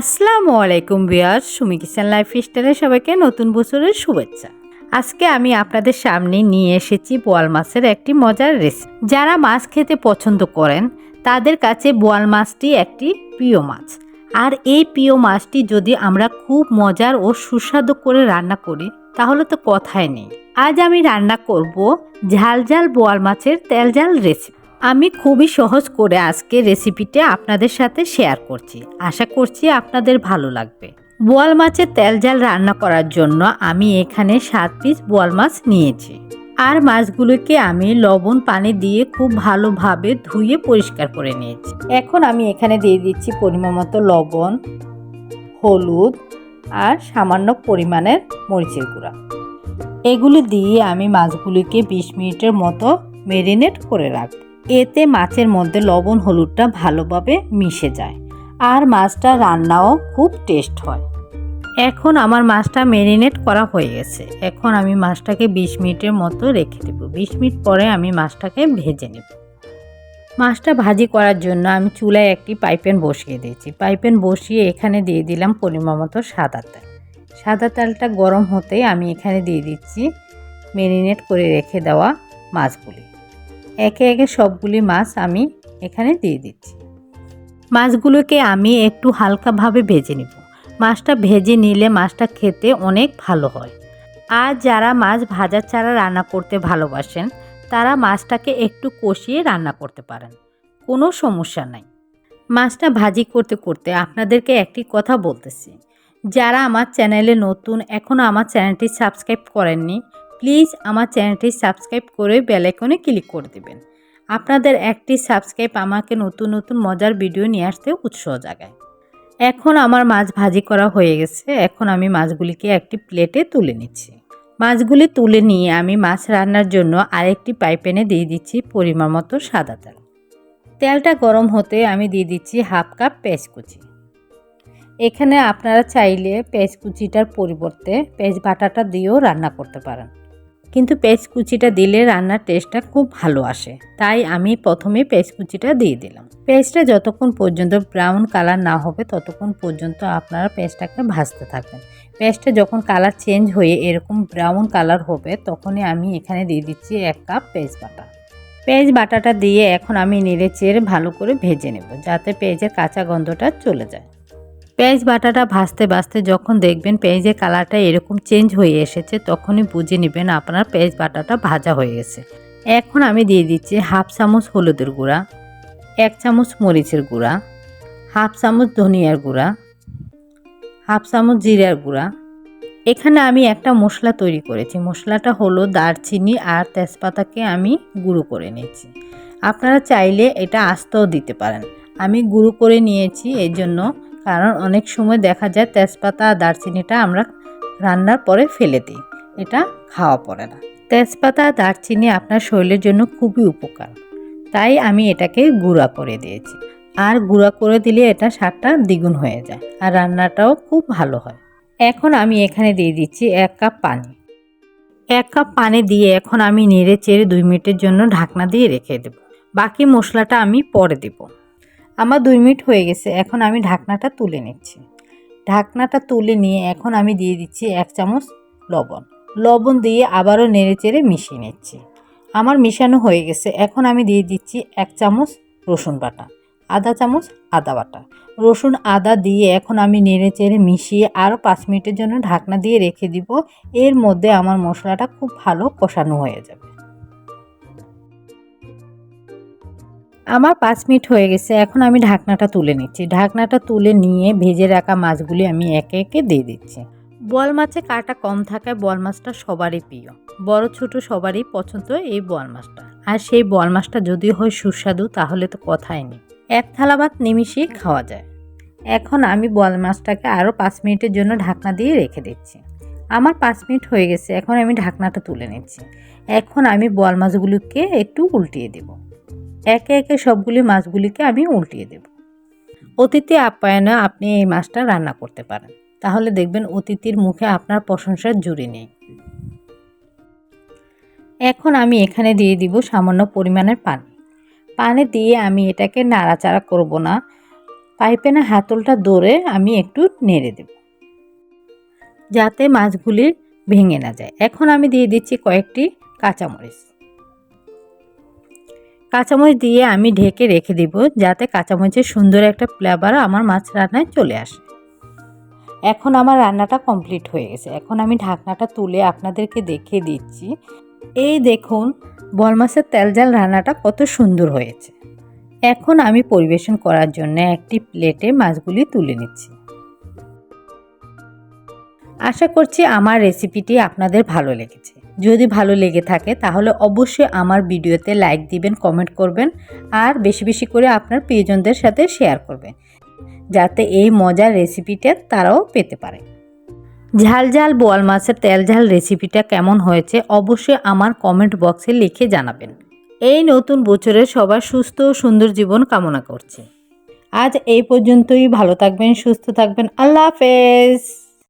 আসসালামু আলাইকুম বিয়ার Sumi kitchen life স্টাইলে সবাইকে নতুন বছরের শুভেচ্ছা। আজকে আমি আপনাদের সামনে নিয়ে এসেছি বোয়াল মাছের একটি মজার রেসিপি যারা মাছ খেতে পছন্দ করেন, তাদের কাছে বোয়াল মাছটি একটি প্রিয় মাছ। আর এই প্রিয় মাছটি যদি আমরা খুব মজার ও সুস্বাদু করে রান্না করি, তাহলে তো কথাই নেই। আজ আমি রান্না করব ঝাল ঝাল বোয়াল মাছের তেল ঝাল রেসিপি আমি খুবই সহজ করে আজকে রেসিপিটা আপনাদের সাথে শেয়ার করছি। আশা করছি আপনাদের ভালো লাগবে। বোয়াল মাছের তেল জাল রান্না করার জন্য আমি এখানে সাত পিস বোয়াল মাছ নিয়েছি। আর মাছগুলোকে আমি লবণ পানি দিয়ে খুব ভালোভাবে ধুয়ে পরিষ্কার করে নিয়েছি। এখন আমি এখানে দিয়ে দিচ্ছি পরিমাণ মতো লবণ, হলুদ আর সামান্য পরিমাণের মরিচের গুঁড়া। এগুলি দিয়ে আমি মাছগুলিকে বিশ মিনিটের মতো মেরিনেট করে রাখব। এতে মাছের মধ্যে লবণ হলুদটা ভালোভাবে মিশে যায় আর মাছটা রান্নাও খুব টেস্ট হয়। এখন আমার মাছটা ম্যারিনেট করা হয়ে গেছে। এখন আমি মাছটাকে বিশ মিনিটের মতো রেখে দেবো। বিশ মিনিট পরে আমি মাছটাকে ভেজে নেব। মাছটা ভাজি করার জন্য আমি চুলায় একটি পাইপেন বসিয়ে দিয়েছি। পাইপেন বসিয়ে এখানে দিয়ে দিলাম পরিমাণ মতো সাদা তেল। সাদা তেলটা গরম হতেই আমি এখানে দিয়ে দিচ্ছি ম্যারিনেট করে রেখে দেওয়া মাছগুলি। একে একে সবগুলি মাছ আমি এখানে দিয়ে দিচ্ছি। মাছগুলোকে আমি একটু হালকাভাবে ভেজে নেব। মাছটা ভেজে নিলে মাছটা খেতে অনেক ভালো হয়। আর যারা মাছ ভাজা ছাড়া রান্না করতে ভালোবাসেন, তারা মাছটাকে একটু কষিয়ে রান্না করতে পারেন। কোনো সমস্যা নাই। মাছটা ভাজি করতে করতে আপনাদেরকে একটি কথা বলতেছি। যারা আমার চ্যানেলে নতুন এখনও আমার চ্যানেলটি সাবস্ক্রাইব করেননি প্লিজ আমার চ্যানেলটি সাবস্ক্রাইব করে বেলাইকনে ক্লিক করে দেবেন। আপনাদের একটি সাবস্ক্রাইব আমাকে নতুন নতুন মজার ভিডিও নিয়ে আসতে উৎসাহ জাগায়। এখন আমার মাছ ভাজি করা হয়ে গেছে। এখন আমি মাছগুলিকে একটি প্লেটে তুলে নিচ্ছি। মাছগুলি তুলে নিয়ে আমি মাছ রান্নার জন্য আরেকটি পাইপেনে দিয়ে দিচ্ছি পরিমাণ মতো সাদা তেল। তেলটা গরম হতে আমি দিয়ে দিচ্ছি হাফ কাপ পেঁয়াজ কুচি এখানে আপনারা চাইলে পেঁয়াজ কুচিটার পরিবর্তে পেঁয়াজ বাটাটা দিয়েও রান্না করতে পারেন। কিন্তু পেঁয়াজ কুচিটা দিলে রান্নার টেস্টটা খুব ভালো আসে। তাই আমি প্রথমে পেঁয়াজ কুচিটা দিয়ে দিলাম। পেঁয়াজটা যতক্ষণ পর্যন্ত ব্রাউন কালার না হবে, ততক্ষণ পর্যন্ত আপনারা পেঁয়াজটাকে ভাজতে থাকবেন। পেঁয়াজটা যখন কালার চেঞ্জ হয়ে এরকম ব্রাউন কালার হবে, তখনই আমি এখানে দিয়ে দিচ্ছি এক কাপ পেঁয়াজ বাটা। পেঁয়াজ বাটাটা দিয়ে এখন আমি নেড়ে চেড়ে ভালো করে ভেজে নেব, যাতে পেঁয়াজের কাঁচা গন্ধটা চলে যায়। পেঁয়াজ বাটাটা ভাজতে ভাজতে যখন দেখবেন পেঁয়াজের কালারটা এরকম চেঞ্জ হয়ে এসেছে, তখনই বুঝে নেবেন আপনার পেঁয়াজ বাটাটা ভাজা হয়ে গেছে। এখন আমি দিয়ে দিচ্ছি হাফ চামচ হলুদের গুঁড়া, এক চামচ মরিচের গুঁড়া, হাফ চামচ ধনিয়ার গুঁড়া, হাফ চামচ জিরার গুঁড়া। এখানে আমি একটা মশলা তৈরি করেছি, মশলাটা হলো দারচিনি আর তেজপাতাকে আমি গুঁড়ো করে নিয়েছি। আপনারা চাইলে এটা আস্তেও দিতে পারেন। আমি গুঁড়ো করে নিয়েছি এই জন্য কারণ অনেক সময় দেখা যায় তেজপাতা আর দারচিনিটা আমরা রান্নার পরে ফেলে দিই। এটা খাওয়া পড়ে না। তেজপাতা আর দারচিনি আপনার শরীরের জন্য খুবই উপকার। তাই আমি এটাকে গুঁড়া করে দিয়েছি। আর গুঁড়া করে দিলে এটা স্বাদটা দ্বিগুণ হয়ে যায় আর রান্নাটাও খুব ভালো হয়। এখন আমি এখানে দিয়ে দিচ্ছি এক কাপ পানি। এক কাপ পানি দিয়ে এখন আমি নেড়ে চেড়ে দুই মিনিটের জন্য ঢাকনা দিয়ে রেখে দেব। বাকি মশলাটা আমি পরে দেবো। আমার দুই মিনিট হয়ে গেছে, এখন আমি ঢাকনাটা তুলে নিচ্ছি। ঢাকনাটা তুলে নিয়ে এখন আমি দিয়ে দিচ্ছি এক চামচ লবণ। লবণ দিয়ে আবারও নেড়ে চেড়ে মিশিয়ে নিচ্ছি। আমার মিশানো হয়ে গেছে, এখন আমি দিয়ে দিচ্ছি এক চামচ রসুন বাটা, আধা চামচ আদা বাটা। রসুন, আদা দিয়ে এখন আমি নেড়ে চেড়ে মিশিয়ে আরও পাঁচ মিনিটের জন্য ঢাকনা দিয়ে রেখে দিব, এর মধ্যে আমার মশলাটা খুব ভালো কষানো হয়ে যাবে। আমার পাঁচ মিনিট হয়ে গেছে, এখন আমি ঢাকনাটা তুলে নিচ্ছি। ঢাকনাটা তুলে নিয়ে ভেজে রাখা মাছগুলি আমি একে একে দিয়ে দিচ্ছি। বল মাছে কাটা কম থাকায় বল মাছটা সবারই প্রিয়। বড় ছোট সবারই পছন্দ এই বল মাছটা। আর সেই বল মাছটা যদি হয় সুস্বাদু, তাহলে তো কথাই নেই। এক থালা ভাত নিমিশেই খাওয়া যায়। এখন আমি বল মাছটাকে আরও পাঁচ মিনিটের জন্য ঢাকনা দিয়ে রেখে দিচ্ছি। আমার পাঁচ মিনিট হয়ে গেছে, এখন আমি ঢাকনাটা তুলে নিচ্ছি। এখন আমি বল মাছগুলোকে একটু উল্টিয়ে দেবো। একে একে সবগুলি মাছগুলিকে আমি উল্টিয়ে দেব। অতিথি আপ্যায়নে আপনি এই মাছটা রান্না করতে পারেন। তাহলে দেখবেন অতিথির মুখে আপনার প্রশংসার জুড়ি নেই। এখন আমি এখানে দিয়ে দিব সামান্য পরিমাণের পানি। পানি দিয়ে আমি এটাকে নাড়াচাড়া করব না। পাইপে না হাতলটা ধরে আমি একটু নেড়ে দেব। যাতে মাছগুলি ভেঙে না যায়। এখন আমি দিয়ে দিচ্ছি কয়েকটি কাঁচামরিচ। কাঁচামরিচ দিয়ে আমি ঢেকে রেখে দিব যাতে কাঁচামরিচের সুন্দর একটা ফ্লেভার আমার মাছ রান্নায় চলে আসে। এখন আমার রান্নাটা কমপ্লিট হয়ে গেছে। এখন আমি ঢাকনাটা তুলে আপনাদেরকে দেখিয়ে দিচ্ছি। এই দেখুন, বল মাছের তেল জাল রান্নাটা কত সুন্দর হয়েছে। এখন আমি পরিবেশন করার জন্য একটি প্লেটে মাছগুলি তুলে নিচ্ছি। আশা করছি আমার রেসিপিটি আপনাদের ভালো লেগেছে। যদি ভালো লেগে থাকে, তাহলে অবশ্যই আমার ভিডিওতে লাইক দিবেন কমেন্ট করবেন, আর বেশি বেশি করে আপনার প্রিয়জনদের সাথে শেয়ার করবেন, যাতে এই মজার রেসিপিটা তারাও পেতে পারে। ঝাল ঝাল বোয়াল মাছের তেল ঝাল রেসিপিটা কেমন হয়েছে, অবশ্যই আমার কমেন্ট বক্সে লিখে জানাবেন। এই নতুন বছরে সবার সুস্থ ও সুন্দর জীবন কামনা করছি। আজ এই পর্যন্তই, ভালো থাকবেন, সুস্থ থাকবেন, আল্লাহ হাফেজ।